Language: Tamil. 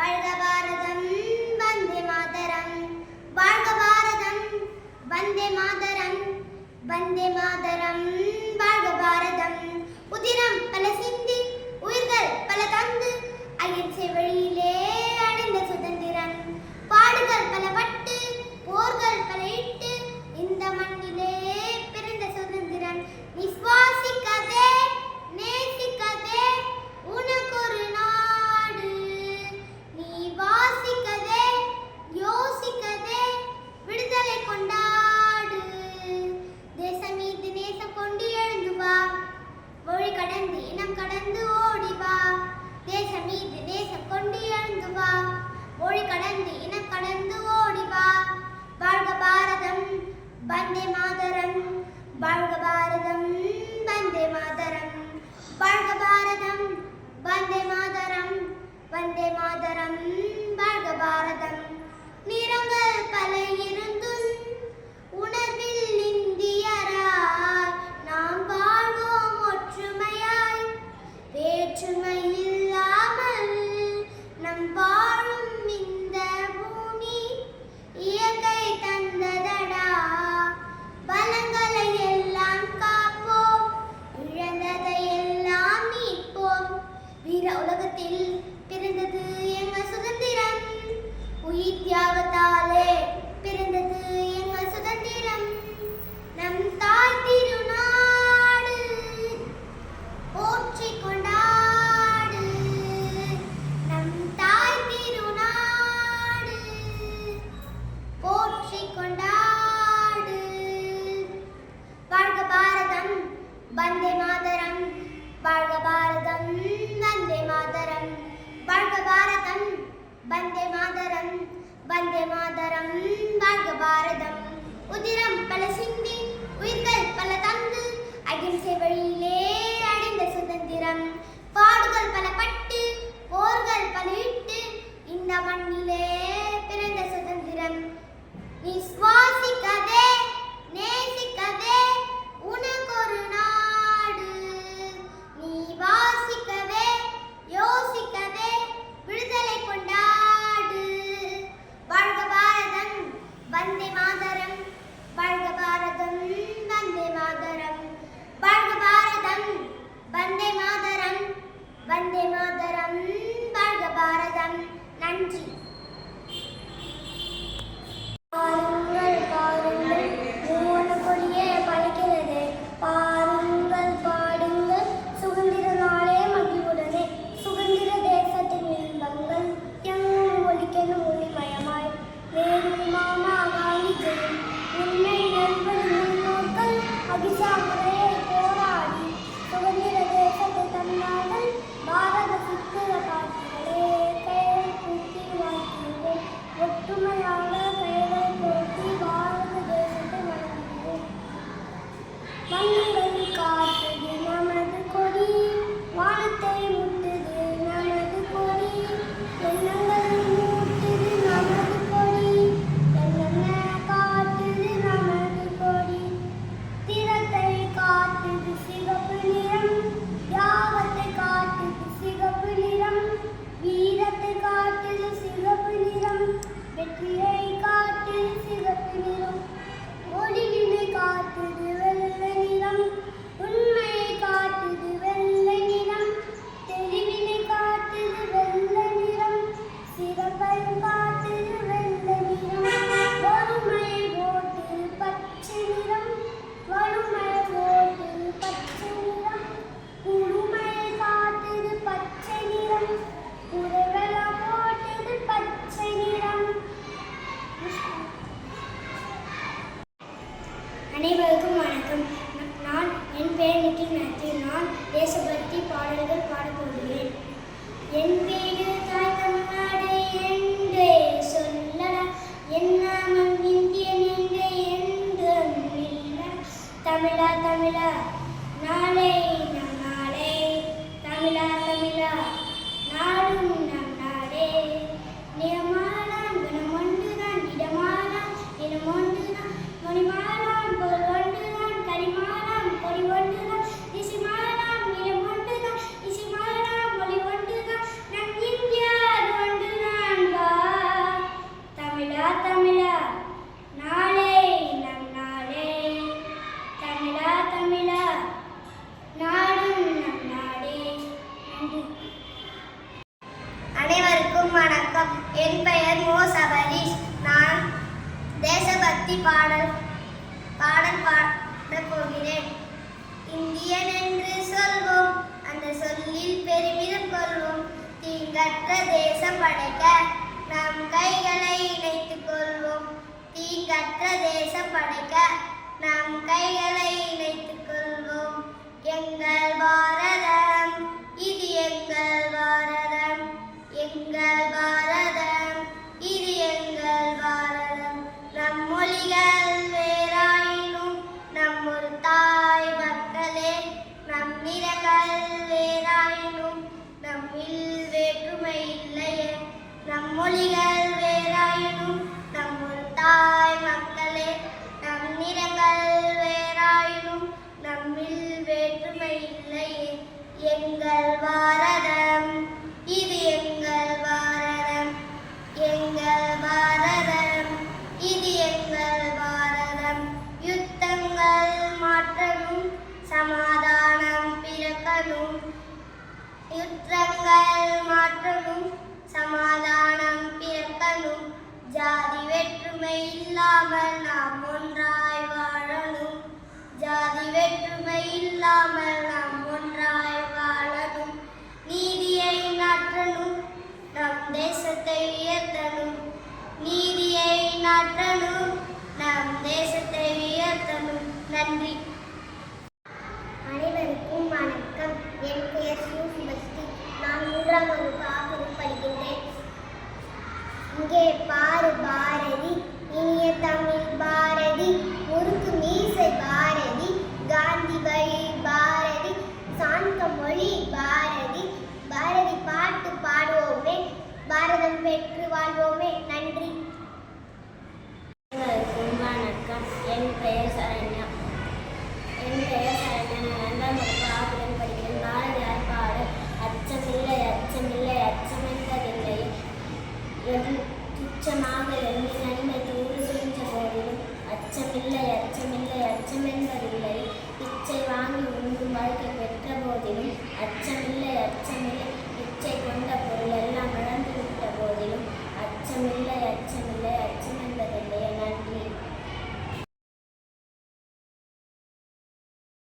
வாழ்க பாரதம் வந்தே மாதரம். வாழ்க பாரதம் வந்தே மாதரம். வந்தே மாதரம் வாழ்க பாரதம். உதிரம் பல சிந்தி உயிர்கள் பல தந்து அயற்சை வழியிலே அடைந்த சுதந்திரம். பாடுகள் பல பட்டு வாழ்க பாரதம் வந்தே மாதரம். வந்தே மாதரம். வாழ்க பாரதம் நிறங்கள் பல familia, pero en ese sentido, mis Tamizha Tamizha நாளை நம் நாளே. தமிழா தமிழா நாடும் நம் நாளே. நிறமாலாம் குணம் ஒன்றுதான் இடமாலாம் இனம் ஒன்றுதான். மொழிமாலாம் பொருள் தம்பியன் என்று சொல்வோம். அந்த சொல்லில் பெருமிதம் கொள்வோம். தீங்கற்ற தேசம் படைக்க நம் கைகளை இணைத்துக் கொள்வோம். தீங்கற்ற தேசம் படைக்க நம் கைகளை வேற்றுமை இல்லாமல் நாம் ஒன்றாய் வாழணும். நீதியை நாட்டணும் நம் தேசத்தை உயர்த்தணும். நீதியை நாட்டணும் நம் தேசத்தை உயர்த்தணும். நன்றி. தாங்க மொழி பாரதி. பாரதி பாட்டு பாடுவோமே. பாரதம் பெற்று வாழ்வோமே. நன்றி. வணக்கம் என் பெயர் சரண்யா. என் பெயர் അച്ഛൻ